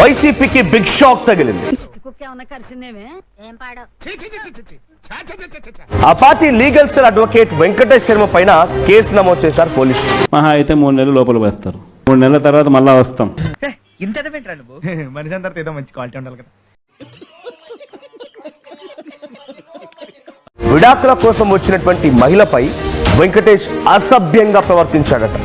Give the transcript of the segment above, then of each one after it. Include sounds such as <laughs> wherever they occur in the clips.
వైసీపీకి big shock తగిలింది. ఆ party legal cell advocate Venkatesh Sharma పైన కేసు నమోదు చేశారు పోలీసులు. మహా అయితే మూడు నెలలు లోపల వేస్తారు. మూడు నెలల తర్వాత మళ్ళా వస్తాం. ఇంత మనిషి అందరితో ఏదో మంచి క్వాలిటీ ఉండాలి కదా. విడాకుల కోసం వచ్చినటువంటి మహిళపై వెంకటేష్ అసభ్యంగా ప్రవర్తించాడట.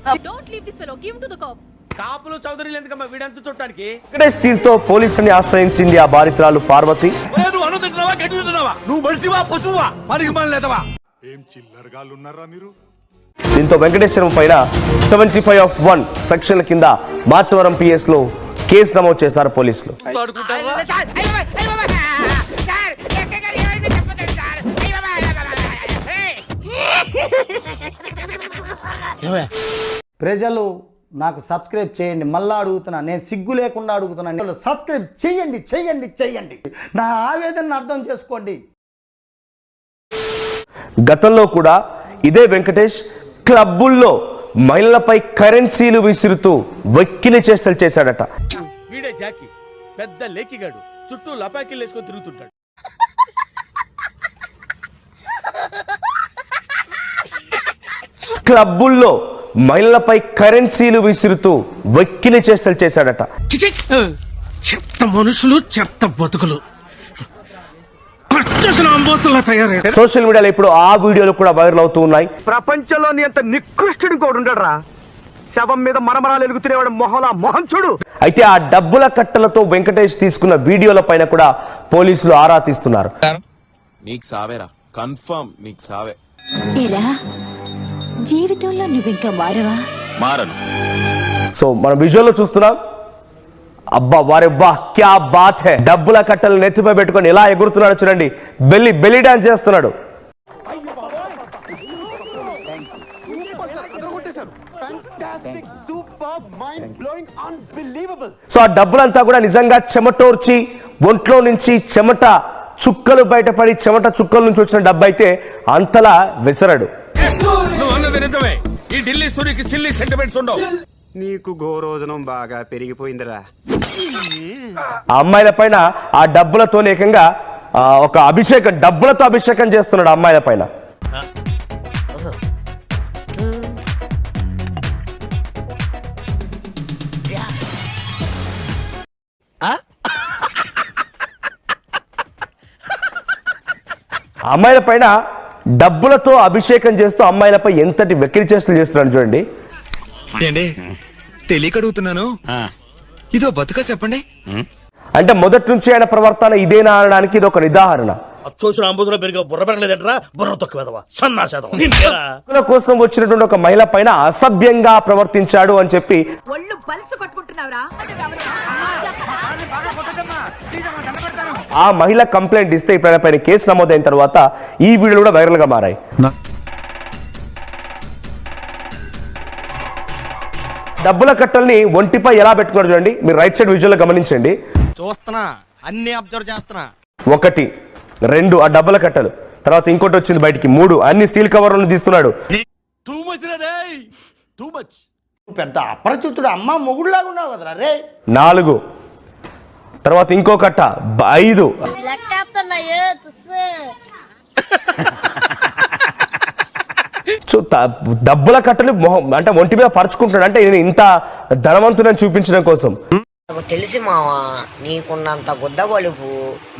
కాపులు చౌదరులు ఎందుకమ్మా వీడంతా చుట్టానికి వెంకటేష్ తీరుతో పోలీసుని ఆశ్రయించింది ఆ బాధితురాలు పార్వతి నువ్వు అన్నం తింటున్నావా గడ్డి తింటున్నావా నువ్వు మనిషివా పశువా మనకి మన లేదవా ఏం చిల్లరగాళ్ళున్నారా మీరు దీంతో వెంకటేష్ శర్మ పైన సెవెంటీ ఫైవ్ ఆఫ్ వన్ సెక్షన్ల కింద మాచవరం పిఎస్లో కేసు నమోదు చేశారు పోలీసులు ప్రజలు నాకు సబ్స్క్రైబ్ చేయండి మళ్ళా అడుగుతున్నా నేను సిగ్గు లేకుండా అడుగుతున్నాను సబ్స్క్రైబ్ చేయండి చేయండి చేయండి. నా ఆవేదనను అర్థం చేసుకోండి. గతంలో కూడా ఇదే వెంకటేష్ క్లబ్బుల్లో మహిళలపై కరెన్సీలు విసురుతూ వెక్కిలి చేష్టలు చేశాడట. వీడే జాకి పెద్ద లేకిగాడు చుట్టూ లపాకిలు వేసుకొని తిరుగుతుంటాడు. క్లబ్బుల్లో మహిళలపై కరెన్సీలు విసురుతూ వెక్కిలి చేష్టలు చేశాడట. చెత్త మనుషులు చెత్త బతుకులు. సోషల్ మీడియాలో ఇప్పుడు ఆ వీడియోలు కూడా వైరల్ అవుతూ ఉన్నాయి. ప్రపంచంలోని అంత నికృష్టుడు కూడా ఉండడరా. శవం మీద మరమరాలు ఎలుగుతున్నవాడు మొహలా మొహం చూడు అయితే ఆ డబ్బుల కట్టలతో వెంకటేష్ తీసుకున్న వీడియోల పైన కూడా పోలీసులు ఆరా తీస్తున్నారు. నీకు సావేరా. కన్ఫర్మ్ నీకు సావే. జీవితంలో నువ్వింకా మారవా? మారను. సో మనం విజువల్లో చూస్తున్నాం. అబ్బా వారే వా క్యా బాత్ హే. డబ్బుల కట్టలు నెత్తిపై పెట్టుకొని ఎలా ఎగురుతున్నాడు చూడండి. బెల్లి బెల్లి డాన్స్ చేస్తున్నాడు. సో ఆ డబ్బులంతా కూడా నిజంగా చెమటోర్చి ఒంట్లో నుంచి చెమట చుక్కలు బయటపడి చెమట చుక్కల నుంచి వచ్చిన డబ్బు అయితే అంతలా విసరడు. అన్నది నిజమే. ఈ ఢిల్లీ సూర్యకి సిల్లీ సెంటిమెంట్స్ ఉండవు. నీకు గోరోజనం బాగా పెరిగిపోయిందిరా. ఆ అమ్మాయిల పైన ఆ డబ్బులతో ఏకంగా ఆ, ఒక అభిషేకం డబ్బులతో అభిషేకం చేస్తున్నాడు ఆ అమ్మాయిల పైన. ఆ అమ్మాయిల పైన డబ్బులతో అభిషేకం చేస్తూ అమ్మాయిలపై ఎంతటి వెక్కిరి చేష్టలు చేస్తున్నాడు చూడండి. ఏండి తెలియక అడుగుతున్నాను ఇదో బతుక చెప్పండి. అంటే మొదటి నుంచి ఆయన ప్రవర్తన ఇదేనా అనడానికి ఇది ఒక నిదాహరణ. అచ్చోసిన అంబుధులో పెరిగే బుర్ర పెరగలేదంటరా? బుర్ర తొక్కువేదవా సన్నాసేదవా కోసం వచ్చినటువంటి ఒక మహిళ పైన అసభ్యంగా ప్రవర్తించాడు అని చెప్పి. ఒళ్ళు బలిసి కొట్టుకుంటున్నావురా? ఆ మహిళ కంప్లైంట్ ఇస్తే ఇప్పుడు పైన కేసు నమోదైన తర్వాత ఈ వీడియోలు కూడా వైరల్గా మారాయి డబ్బుల కట్టల్ని ఒంటిపై ఎలా పెట్టుకున్నారు చూడండి. మీరు రైట్ సైడ్ విజువల్ గమనించండి. చూస్తున్నా. అన్ని అబ్జర్వ్ చేస్తున్నా. ఒకటి రెండు ఆ డబ్బుల కట్టలు. తర్వాత ఇంకోటి వచ్చింది బయటికి. మూడు అన్ని సీల్ కవర్లను తీస్తున్నాడు. టూ మచ్ రే టూ మచ్ నువ్వు పెద్ద అపరిచితుడు అమ్మ మొగుడులాగా ఉన్నావు కదరా రే. నాలుగు. తర్వాత ఇంకో కట్ట. ఐదు. సో డబ్బుల కట్టలు మొహం అంటే ఒంటి మీద పరుచుకుంటున్నాడు. అంటే నేను ఇంత ధనవంతుడని చూపించడం కోసం. నాకు తెలిసి మావా నీకున్నంత గుద్ద వలుపు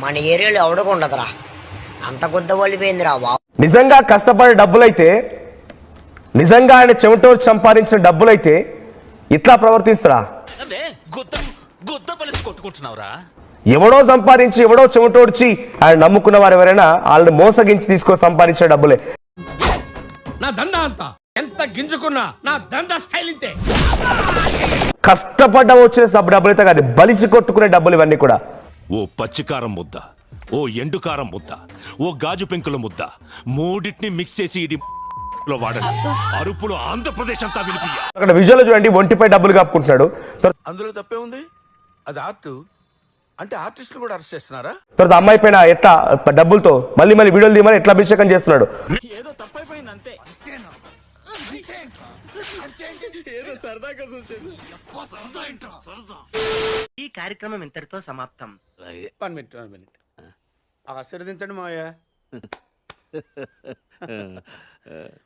మన ఏరియాలో ఎవడకుండదురా అంత గుద్ద వలిపోయిందిరా బాబు. నిజంగా కష్టపడే డబ్బులైతే నిజంగా ఆయన చెమటోరు సంపాదించిన డబ్బులైతే ఇట్లా ప్రవర్తిస్తారా ఎవడో సంపాదించి ఎవడో చెమటోడ్చి ఆయన నమ్ముకున్న వారు ఎవరైనా వాళ్ళని మోసగించి తీసుకొని సంపాదించిన డబ్బులే. నా దందా అంత. ఎంత గింజుకున్నా నా దందా స్టైల్ ఇంతే. కష్టపడ్డ వచ్చిన సబ్బు డబ్బులు అయితే కాదు బలిసి కొట్టుకునే డబ్బులు ఇవన్నీ కూడా. ఓ పచ్చికారం ముద్ద ఓ ఎండుకారం ముద్ద ఓ గాజు పెంకుల ముద్ద మూడింటిని మిక్స్ చేసి ఇది లో వాడండి. అరుపులు ఆంధ్రప్రదేశ్ అంతా అక్కడ విజువల్ చూడండి ఒంటిపై డబ్బులు కప్పుకుంటున్నాడు. తర్వా- అందులో తప్పే ఉంది? అది ఆర్ట్? అంటే ఆర్టిస్టులు కూడా అరెస్ట్ చేస్తున్నారా? తర్వాత అమ్మాయి పైన ఎట్లా డబ్బులతో మళ్ళీ మళ్ళీ వీడియోలు తీయమని ఎట్లా అభిషేకం చేస్తున్నాడు? ఈ కార్యక్రమం ఇంతటితో సమాప్తం. One minute one minute. ఆశీర్వదించండి మావయ్య. <laughs>